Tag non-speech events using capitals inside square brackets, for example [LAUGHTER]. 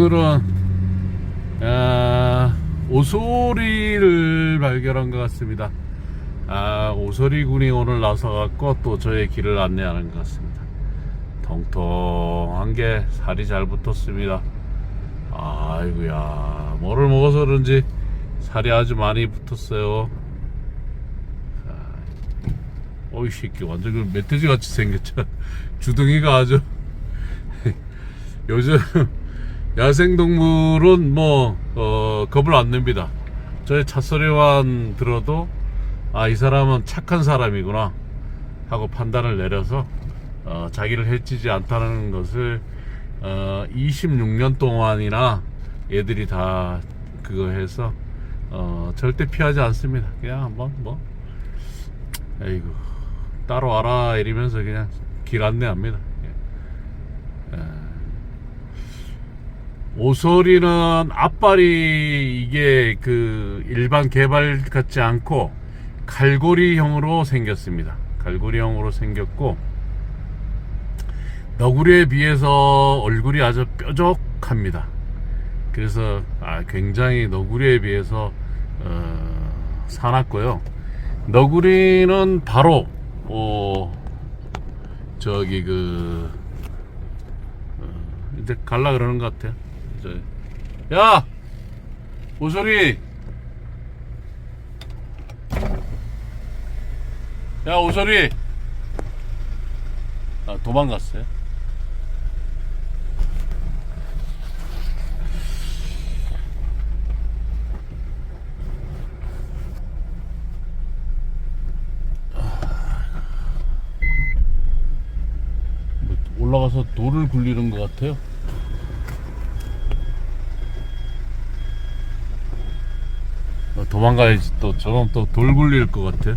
오늘은 아, 오소리를 발견한 것 같습니다. 아, 오소리 군이 오늘 나서갖고 또 저의 길을 안내하는 것 같습니다. 통통한 게 살이 잘 붙었습니다. 아이고야, 뭐를 먹어서 그런지 살이 아주 많이 붙었어요. 자, 어이 새끼 완전 그 멧돼지 같이 생겼죠. [LAUGHS] 주둥이가 아주 [LAUGHS] 요즘 야생동물은 뭐 어, 겁을 안 냅니다. 저의 찻소리만 들어도 아 이 사람은 착한 사람이구나 하고 판단을 내려서 어, 자기를 해치지 않다는 것을 어, 26년 동안이나 얘들이 다 그거 해서 어, 절대 피하지 않습니다. 그냥 한번 뭐 에이구 따로 와라 이러면서 그냥 길 안내합니다. 오소리는 앞발이 이게 그 일반 개발 같지 않고 갈고리형으로 생겼습니다. 갈고리형으로 생겼고 너구리에 비해서 얼굴이 아주 뾰족합니다. 그래서 아, 굉장히 너구리에 비해서 어, 사납고요. 너구리는 바로 어, 저기 그 어, 이제 갈라 그러는 것 같아요. 야 오소리 야 오소리 아 도망갔어요. 뭐 올라가서 돌을 굴리는 것 같아요. 도망가야지 또 저건 또돌 굴릴 것 같아.